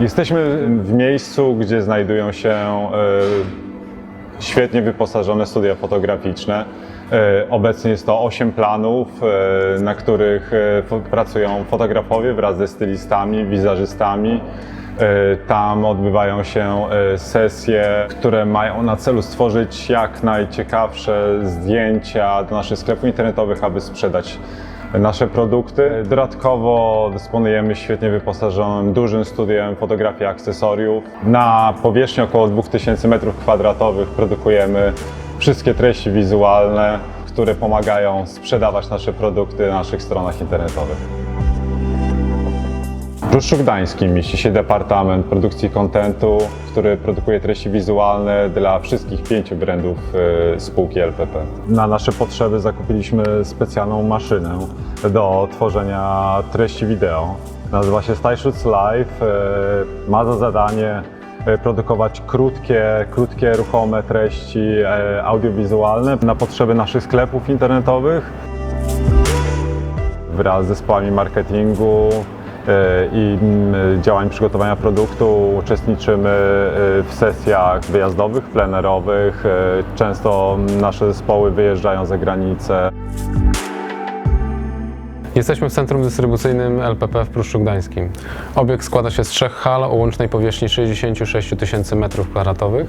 Jesteśmy w miejscu, gdzie znajdują się e, świetnie wyposażone studia fotograficzne. E, Obecnie jest to 8 planów, e, na których pracują fotografowie wraz ze stylistami, wizerzystami. Tam odbywają się sesje, które mają na celu stworzyć jak najciekawsze zdjęcia do naszych sklepów internetowych, aby sprzedać nasze produkty. Dodatkowo dysponujemy świetnie wyposażonym dużym studiem fotografii akcesoriów. Na powierzchni około 2000 m2 produkujemy wszystkie treści wizualne, które pomagają sprzedawać nasze produkty na naszych stronach internetowych. W Pruszczu Gdańskim mieści się Departament Produkcji Kontentu, który produkuje treści wizualne dla wszystkich pięciu brandów e, spółki LPP. Na nasze potrzeby zakupiliśmy specjalną maszynę do tworzenia treści wideo. Nazywa się StyleShoots Live. e, Ma za zadanie e, produkować krótkie, krótkie, ruchome treści audiowizualne na potrzeby naszych sklepów internetowych wraz z zespołami marketingu i mm, działań przygotowania produktu uczestniczymy e, w sesjach wyjazdowych, plenerowych. E, Często nasze zespoły wyjeżdżają za granicę. Jesteśmy w centrum dystrybucyjnym LPP w Pruszczu Gdańskim. Obiekt składa się z trzech hal o łącznej powierzchni 66 tysięcy m2,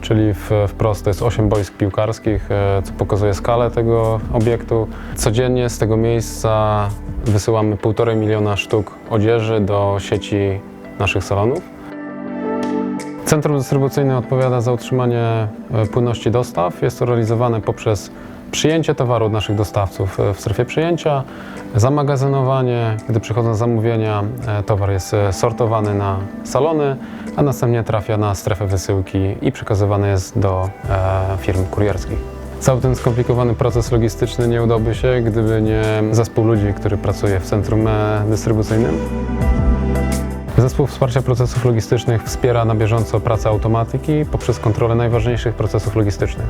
czyli wprost to jest 8 boisk piłkarskich, e, co pokazuje skalę tego obiektu. Codziennie z tego miejsca wysyłamy 1,5 miliona sztuk odzieży do sieci naszych salonów. Centrum dystrybucyjne odpowiada za utrzymanie e, płynności dostaw. Jest to realizowane poprzez przyjęcie towaru od naszych dostawców e, w strefie przyjęcia, zamagazynowanie, gdy przychodzą zamówienia, e, towar jest e, sortowany na salony, a następnie trafia na strefę wysyłki i przekazywany jest do firm kurierskich. Cały ten skomplikowany proces logistyczny nie udałby się, gdyby nie zespół ludzi, który pracuje w centrum dystrybucyjnym. Zespół Wsparcia Procesów Logistycznych wspiera na bieżąco pracę automatyki poprzez kontrolę najważniejszych procesów logistycznych.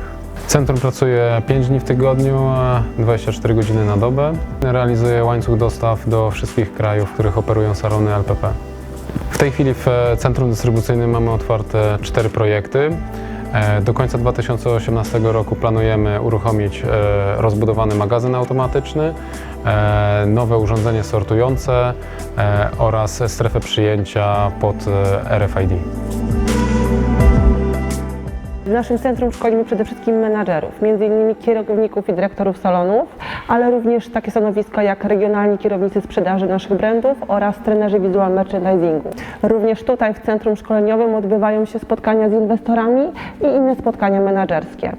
Centrum pracuje 5 dni w tygodniu, a 24 godziny na dobę. Realizuje łańcuch dostaw do wszystkich krajów, w których operują salony LPP. W tej chwili w e, centrum dystrybucyjnym mamy otwarte cztery projekty. E, Do końca 2018 roku planujemy uruchomić e, rozbudowany magazyn automatyczny, e, nowe urządzenie sortujące oraz strefę przyjęcia pod RFID. W naszym centrum szkolimy przede wszystkim menadżerów, innymi kierowników i dyrektorów salonów, ale również takie stanowiska jak regionalni kierownicy sprzedaży naszych brandów oraz trenerzy visual merchandisingu. Również tutaj w centrum szkoleniowym odbywają się spotkania z inwestorami i inne spotkania menadżerskie.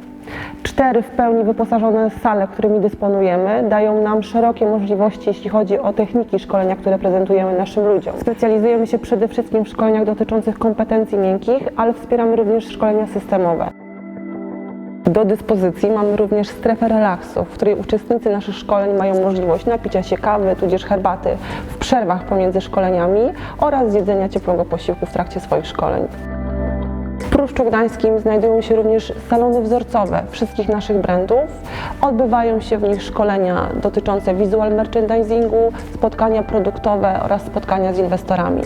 Cztery w pełni wyposażone sale, którymi dysponujemy, dają nam szerokie możliwości, jeśli chodzi o techniki szkolenia, które prezentujemy naszym ludziom. Specjalizujemy się przede wszystkim w szkoleniach dotyczących kompetencji miękkich, ale wspieramy również szkolenia systemowe. Do dyspozycji mamy również strefę relaksu, w której uczestnicy naszych szkoleń mają możliwość napicia się kawy, tudzież herbaty w przerwach pomiędzy szkoleniami oraz zjedzenia ciepłego posiłku w trakcie swoich szkoleń. Pruszczu Gdańskim znajdują się również salony wzorcowe wszystkich naszych brandów. Odbywają się w nich szkolenia dotyczące visual merchandisingu, spotkania produktowe oraz spotkania z inwestorami.